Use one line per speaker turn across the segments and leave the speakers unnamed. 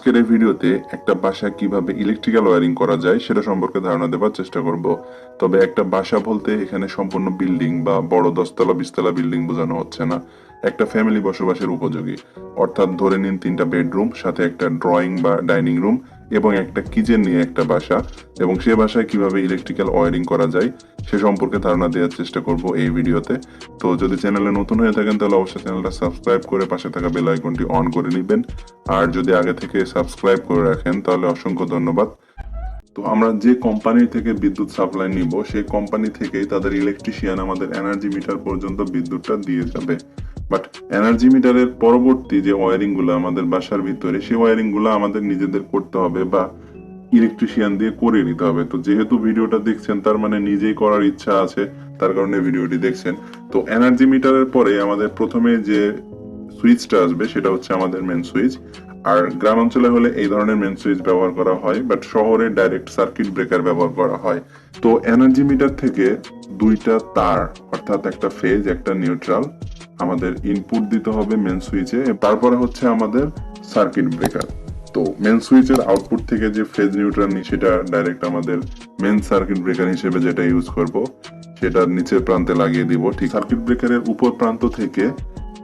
আজকের এই ভিডিওতে একটা বাসায় কীভাবে ইলেকট্রিক্যাল ওয়ারিং করা যায় সেটা সম্পর্কে ধারণা দেওয়ার চেষ্টা করব। তবে একটা বাসা বলতে এখানে সম্পূর্ণ বিল্ডিং বা বড় দশতলা, বিশতলা বিল্ডিং বোঝানো হচ্ছে না। একটা ফ্যামিলি বসবাসের উপযোগী। অর্থাৎ ধরে নিন তিনটা বেডরুম সাথে একটা ড্রয়িং বা ডাইনিং রুম এবং একটা কিচেন নিয়ে একটা বাসা, এবং সে বাসায় কীভাবে ইলেকট্রিক্যাল ওয়্যারিং করা যায়, সে সম্পর্কে ধারণা দেওয়ার চেষ্টা করব এই ভিডিওতে। তো যদি চ্যানেলে নতুন হয়ে থাকেন, তাহলে অবশ্যই চ্যানেলটা সাবস্ক্রাইব করে পাশে থাকা বেল আইকনটি অন করে নেবেন। আর যদি আগে থেকে সাবস্ক্রাইব করে রাখেন, তাহলে অসংখ্য ধন্যবাদ। তো আমরা যে কোম্পানি থেকে বিদ্যুৎ সাপ্লাই নিব, সেই কোম্পানি থেকেই তাদের ইলেকট্রিশিয়ান আমাদের এনার্জি মিটার পর্যন্ত বিদ্যুৎটা দিয়ে যাবে। বাট এনার্জি মিটারের পরবর্তী যে ওয়ারিংগুলো আমাদের বাসার ভিতরে, সেই ওয়ারিংগুলো আমাদের নিজেদের করতে হবে বা ইলেকট্রিশিয়ান দিয়ে করে নিতে হবে। তো যেহেতু ভিডিওটা দেখছেন, তার মানে নিজেই করার ইচ্ছা আছে, তার কারণে ভিডিওটি দেখছেন। তো এনার্জি মিটারের পরে আমাদের প্রথমে যে সুইচটা আসবে, সেটা হচ্ছে আমাদের মেন সুইচ আর গ্রাম অঞ্চলে হলে এই ধরনের মেন সুইচ ব্যবহার করা হয় বাট শহরে ডাইরেক্ট সার্কিট ব্রেকার ব্যবহার করা হয়। তো এনার্জি মিটার থেকে দুইটা তার, অর্থাৎ একটা ফেজ একটা নিউট্রাল আমাদের ইনপুট দিতে হবে মেন সুইচে তারপরে হচ্ছে আমাদের সার্কিট ব্রেকার তো মেন সুইচের আউটপুট থেকে যে ফেজ নিউট্রাল নি সেটা ডাইরেক্ট আমাদের মেন সার্কিট ব্রেকার হিসেবে যেটা ইউজ করব সেটা নিচের প্রান্তে লাগিয়ে দিব। ঠিক সার্কিট ব্রেকারের উপর প্রান্ত থেকে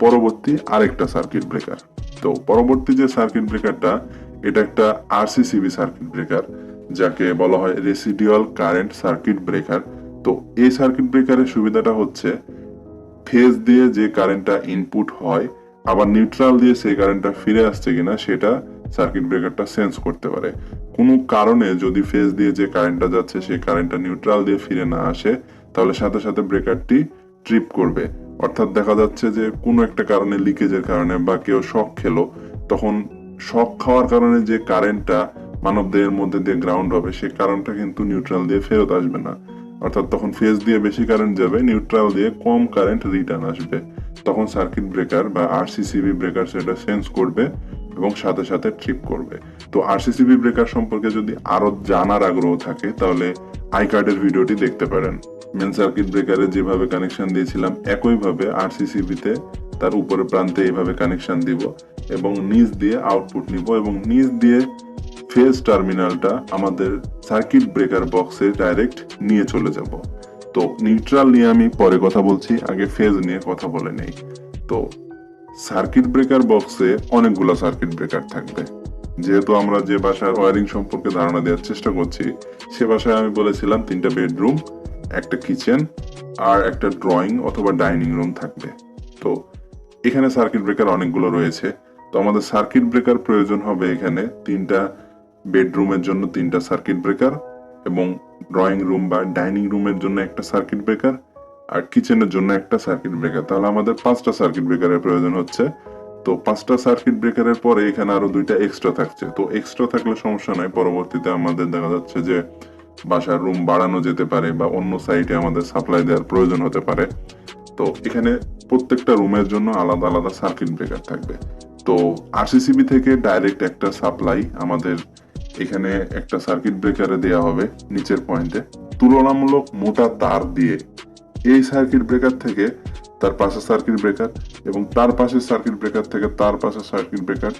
পরবর্তী আরেকটা সার্কিট ব্রেকার তো পরবর্তী যে সার্কিট ব্রেকারটা এটা একটা আরসিসিবি সার্কিট ব্রেকার যাকে বলা হয় রেসিডিউয়াল কারেন্ট সার্কিট ব্রেকার তো এই সার্কিট ব্রেকারের সুবিধাটা হচ্ছে ফেজ দিয়ে যে কারেন্টটা ইনপুট হয়, আবার নিউট্রাল দিয়ে সেই কারেন্টটা ফিরে আসছে কিনা, সেটা সার্কিট ব্রেকারটা সেন্স করতে পারে। কোনো কারণে যদি ফেজ দিয়ে যে কারেন্টটা যাচ্ছে, সেই কারেন্টটা নিউট্রাল দিয়ে ফিরে না আসে, তাহলে সাথে সাথে ব্রেকারটি ট্রিপ করবে। অর্থাৎ দেখা যাচ্ছে যে কোনো একটা কারণে লিকেজের কারণে বা কেউ শখ খেলো, তখন শখ খাওয়ার কারণে যে কারেন্টটা মানব দেহের মধ্যে দিয়ে গ্রাউন্ড হবে সেই কারেন্টটা কিন্তু নিউট্রাল দিয়ে ফেরত আসবে না। অর্থাৎ তখন ফেজ দিয়ে বেশি কারেন্ট যাবে নিউট্রাল দিয়ে কম কারেন্ট রিটার্ন আসবে। তখন সার্কিট ব্রেকার বা আরসিসিবি ব্রেকার সেটা সেন্স করবে এবং সাথে সাথে ট্রিপ করবে। তো আরসিসিবি ব্রেকার সম্পর্কে যদি আরও জানার আগ্রহ থাকে, তাহলে আই কার্ডের ভিডিওটি দেখতে পারেন। মেন সার্কিট ব্রেকারে যেভাবে কানেকশন দিয়েছিলাম, একইভাবে আরসিসিবিতে তার উপরে প্রান্তে এইভাবে কানেকশন দিব এবং নিচ দিয়ে আউটপুট নিব এবং নিচ দিয়ে ফেজ টার্মিনালটা আমাদের সার্কিট ব্রেকার বক্সে ডাইরেক্ট নিয়ে চলে যাব। তো নিউট্রাল নিয়ে আমি পরে কথা বলছি, আগে ফেজ নিয়ে কথা বলে নেই। তো সার্কিট ব্রেকার বক্সে অনেকগুলো সার্কিট ব্রেকার থাকবে। যেহেতু আমরা যে বাসার ওয়ারিং সম্পর্কে ধারণা দেওয়ার চেষ্টা করছি, সে বাসায় আমি বলেছিলাম তিনটা বেডরুম, একটা কিচেন আর একটা ড্রয়িং অথবা ডাইনিং রুম থাকবে। তো এখানে সার্কিট ব্রেকার অনেকগুলো রয়েছে। তো আমাদের সার্কিট ব্রেকার প্রয়োজন হবে এখানে তিনটা বেডরুমের জন্য তিনটা সার্কিট ব্রেকার এবং ড্রয়িং রুম বা ডাইনিং রুমের জন্য একটা সার্কিট ব্রেকার আর কিচেনের জন্য একটা সার্কিট ব্রেকার তাহলে আমাদের পাঁচটা সার্কিট ব্রেকারের প্রয়োজন হচ্ছে। তো পাঁচটা সার্কিট ব্রেকারের পরে এখানে আরও দুইটা এক্সট্রা থাকছে। তো এক্সট্রা থাকলে সমস্যা নাই, পরবর্তীতে আমাদের দেখা যাচ্ছে যে বাসার রুম বাড়ানো যেতে পারে বা অন্য সাইটে আমাদের সাপ্লাই দেওয়ার প্রয়োজন হতে পারে। তো এখানে প্রত্যেকটা রুমের জন্য আলাদা আলাদা সার্কিট ব্রেকার থাকবে। তো আরসিসিবি থেকে ডাইরেক্ট একটা সাপ্লাই আমাদের এখানে একটা সার্কিট ব্রেকারে দেওয়া হবে নিচের পয়েন্টে তুলনামূলক মোটা তার দিয়ে এই সার্কিট ব্রেকার থেকে তার পাশে সার্কিট ব্রেকার এবং তার পাশে সার্কিট ব্রেকার থেকে তার পাশে সার্কিট ব্রেকার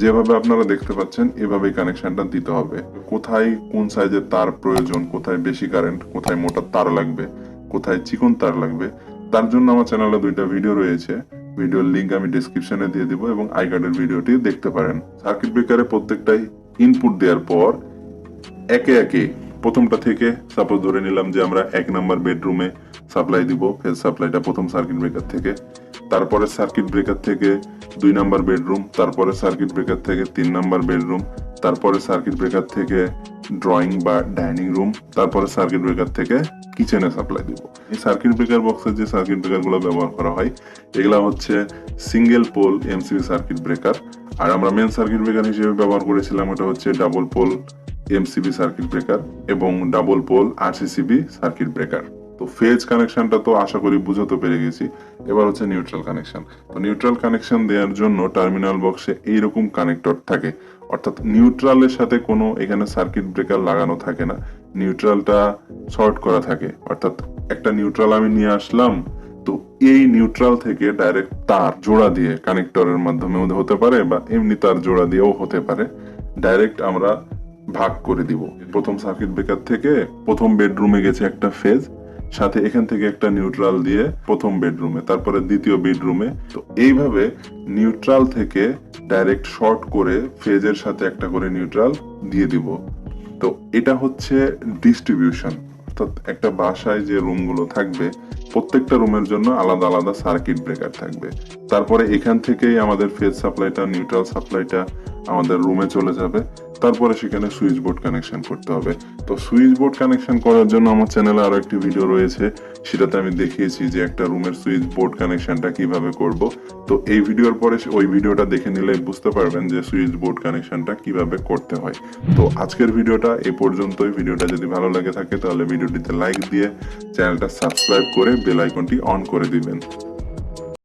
যেভাবে আপনারা দেখতে পাচ্ছেন এভাবে কানেকশনটা দিতে হবে। কোথায় কোন সাইজের তার প্রয়োজন, কোথায় বেশি কারেন্ট কোথায় মোটা তার লাগবে, কোথায় চিকন তার লাগবে, তার জন্য আমার চ্যানেলে দুইটা ভিডিও রয়েছে। ভিডিওর লিঙ্ক আমি ডেসক্রিপশনে দিয়ে দিব এবং আই কার্ডের ভিডিওটি দেখতে পারেন। সার্কিট ব্রেকারে প্রত্যেকটাই ইনপুট দেওয়ার পর একে একে প্রথমটা থেকে সাপোজ ধরে নিলাম যে আমরা এক নাম্বার বেডরুমে সাপ্লাই দিব ফেজ সাপ্লাইটা প্রথম সার্কিট ব্রেকার থেকে। তারপরে সার্কিট ব্রেকার থেকে দুই নাম্বার বেডরুম তারপরে সার্কিট ব্রেকার থেকে তিন নাম্বার বেডরুম তারপরে সার্কিট ব্রেকার থেকে ড্রয়িং বা ডাইনিং রুম তারপরে সার্কিট ব্রেকার থেকে কিচেনে সাপ্লাই দিব। এই সার্কিট ব্রেকার বক্সের যে সার্কিট ব্রেকারগুলো ব্যবহার করা হয়, এগুলা হচ্ছে single pole MCB circuit breaker আর আমরা মেন সার্কিট ব্রেকার হিসেবে ব্যবহার করেছিলাম এটা হচ্ছে double pole MCB circuit breaker এবং double pole RCCB circuit breaker তো ফেজ কানেকশনটা তো আশা করি বুঝাতে পেরে গেছি। এবার হচ্ছে নিউট্রাল কানেকশন তো নিউট্রাল কানেকশন দেওয়ার জন্য টার্মিনাল বক্সে এইরকম কানেক্টর থাকে। অর্থাৎ নিউট্রালের সাথে কোনো এখানে সার্কিট ব্রেকার লাগানো থাকে না। নিউট্রালটা শর্ট করা থাকে। অর্থাৎ একটা নিউট্রাল আমি নিয়ে আসলাম তো এই নিউট্রাল থেকে ডাইরেক্ট তার জোড়া দিয়ে কানেক্টরের মাধ্যমে হতে পারে বা এমনি তার জোড়া দিয়েও হতে পারে ডাইরেক্ট আমরা ভাগ করে দিব। প্রথম সার্কিট ব্রেকার থেকে প্রথম বেডরুমে গেছে একটা ফেজ সাথে এখান থেকে একটা নিউট্রাল দিয়ে প্রথম বেডরুমে তারপরে দ্বিতীয় বেডরুমে তো এইভাবে নিউট্রাল থেকে ডাইরেক্ট শর্ট করে ফেজের সাথে একটা করে নিউট্রাল দিয়ে দিব। তো এটা হচ্ছে ডিস্ট্রিবিউশন অর্থাৎ একটা বাসায় যে রুমগুলো থাকবে, প্রত্যেকটা রুমের জন্য আলাদা আলাদা সার্কিট ব্রেকার থাকবে। তারপরে এখান থেকেই আমাদের ফেজ সাপ্লাইটা নিউট্রাল সাপ্লাইটা আমাদের রুমে চলে যাবে। তারপরে সেখানে সুইচ বোর্ড কানেকশন করতে হবে। তো সুইচ বোর্ড কানেকশন করার জন্য আমার চ্যানেলে আরও একটি ভিডিও রয়েছে, সেটাতে আমি দেখিয়েছি যে একটা রুমের সুইচ বোর্ড কানেকশনটা কীভাবে করব। তো এই ভিডিওর পরে ওই ভিডিওটা দেখে নিলে বুঝতে পারবেন যে সুইচ বোর্ড কানেকশনটা কীভাবে করতে হয়। তো আজকের ভিডিওটা এই পর্যন্তই। ভিডিওটা যদি ভালো লাগে থাকে, তাহলে ভিডিওটিতে লাইক দিয়ে চ্যানেলটা সাবস্ক্রাইব করে বেল আইকনটি অন করে দিবেন।